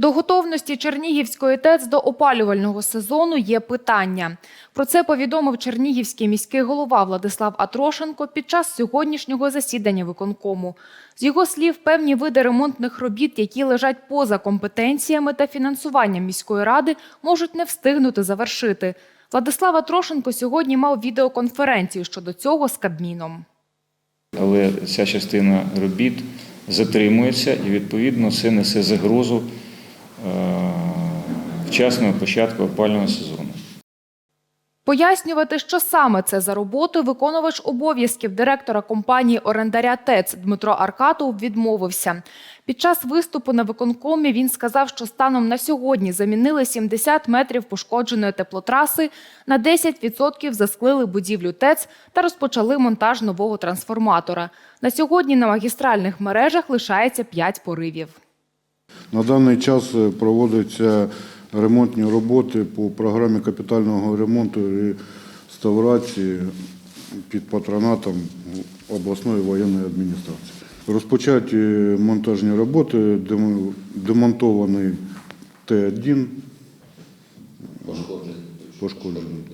До готовності Чернігівської ТЕЦ до опалювального сезону є питання. Про це повідомив Чернігівський міський голова Владислав Атрошенко під час сьогоднішнього засідання виконкому. З його слів, певні види ремонтних робіт, які лежать поза компетенціями та фінансуванням міської ради, можуть не встигнути завершити. Владислав Атрошенко сьогодні мав відеоконференцію щодо цього з Кабміном. але ця частина робіт затримується і відповідно це несе загрозу вчасного початку опалювального сезону. Пояснювати, що саме це за роботи, виконувач обов'язків директора компанії орендаря ТЕЦ Дмитро Аркатов відмовився. Під час виступу на виконкомі він сказав, що станом на сьогодні замінили 70 метрів пошкодженої теплотраси, на 10% засклили будівлю ТЕЦ та розпочали монтаж нового трансформатора. На сьогодні на магістральних мережах лишається 5 поривів. На даний час е, проводяться ремонтні роботи по програмі капітального ремонту і реставрації під патронатом обласної воєнної адміністрації. Розпочаті монтажні роботи, демонтований Т1. Пошкоджений.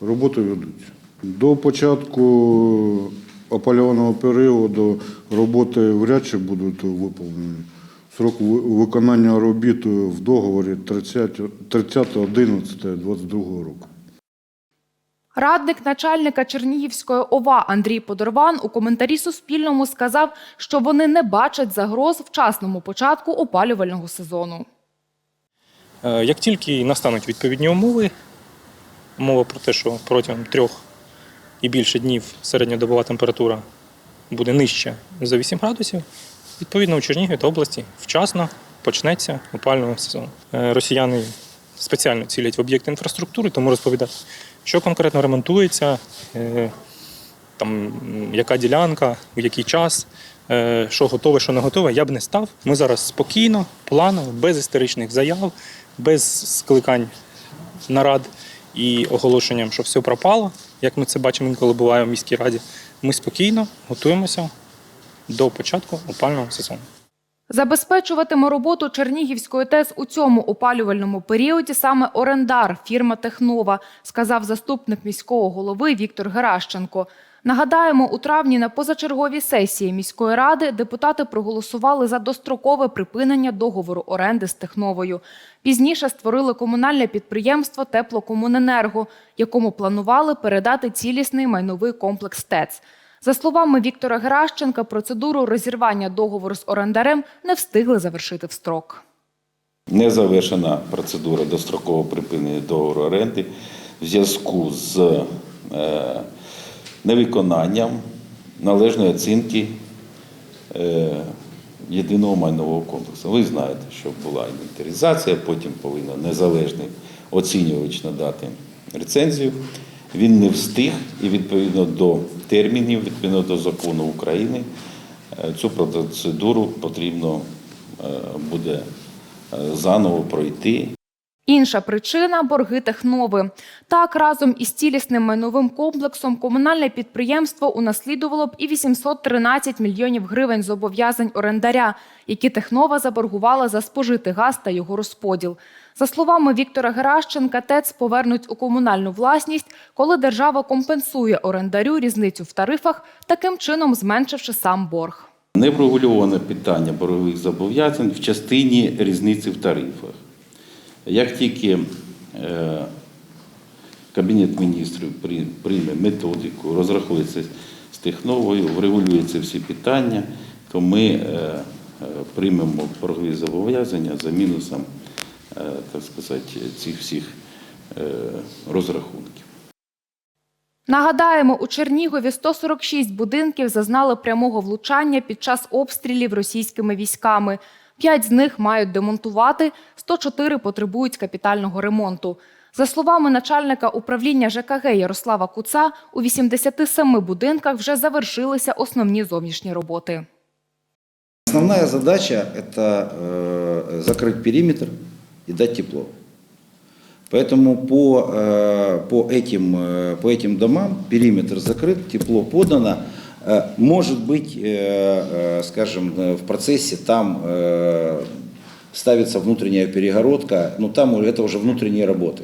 Роботи ведуться. До початку опалювального періоду роботи вряд чи будуть виповнені. Срок виконання робіт в договорі 30 30.11.22 року. Радник начальника Чернігівської ОВА Андрій Подорван у коментарі Суспільному сказав, що вони не бачать загроз вчасному початку опалювального сезону. Е, Як тільки настануть відповідні умови, мова про те, що протягом трьох і більше днів середньодобова температура буде нижча за 8 градусів, відповідно у Чернігові та області вчасно почнеться опалювальний сезон. Е, Росіяни спеціально цілять в об'єкти інфраструктури, тому розповідати, що конкретно ремонтується, е, там, яка ділянка, у який час, е, що готове, що не готове, я б не став. Ми зараз спокійно, планово, без істеричних заяв, без скликань нарад і оголошенням, що все пропало, як ми це бачимо інколи буває в міській раді. Ми спокійно готуємося до початку опального сезону. Забезпечуватиме роботу Чернігівської ТЕС у цьому опалювальному періоді саме орендар фірма Технова, сказав заступник міського голови Віктор Геращенко. Нагадаємо, у травні на позачерговій сесії міської ради депутати проголосували за дострокове припинення договору оренди з Техновою. Пізніше створили комунальне підприємство Теплокомуненерго, якому планували передати цілісний майновий комплекс ТЕЦ. За словами Віктора Геращенка, процедуру розірвання договору з орендарем не встигли завершити в строк. Не завершена процедура дострокового припинення договору оренди в зв'язку з е, невиконанням належної оцінки е, єдиного майнового комплексу. Ви знаєте, що була інвентаризація, потім повинен незалежний оцінювач надати рецензію. Він не встиг і відповідно до термінів, відповідно до закону України, е, цю процедуру потрібно е, буде е, заново пройти. Інша причина борги Технови. Так, разом із цілісним майновим комплексом комунальне підприємство унаслідувало б і 813 мільйонів гривень зобов'язань орендаря, які Технова заборгувала за спожитий газ та його розподіл. За словами Віктора Геращенка, ТЕЦ повернуть у комунальну власність, коли держава компенсує орендарю різницю в тарифах, таким чином зменшивши сам борг. Не врегульоване питання боргових зобов'язань в частині різниці в тарифах. Як тільки е, Кабінет міністрів прийме методику, розрахується з техновою, врегулюються всі питання, то ми е, е, приймемо боргові зобов'язання за мінусом, так сказати, цих всіх е, розрахунків. Нагадаємо, у Чернігові 146 будинків зазнали прямого влучання під час обстрілів російськими військами. П'ять з них мають демонтувати, 104 потребують капітального ремонту. За словами начальника управління ЖКГ Ярослава Куца, у 87 будинках вже завершилися основні зовнішні роботи. Основная задача – это э, закрыть периметр И дать тепло. Поэтому по, э, по, этим, э, по этим домам периметр закрыт, тепло подано. Э, Может быть, скажем, в процессе там ставится внутренняя перегородка, но там это уже внутренние работы.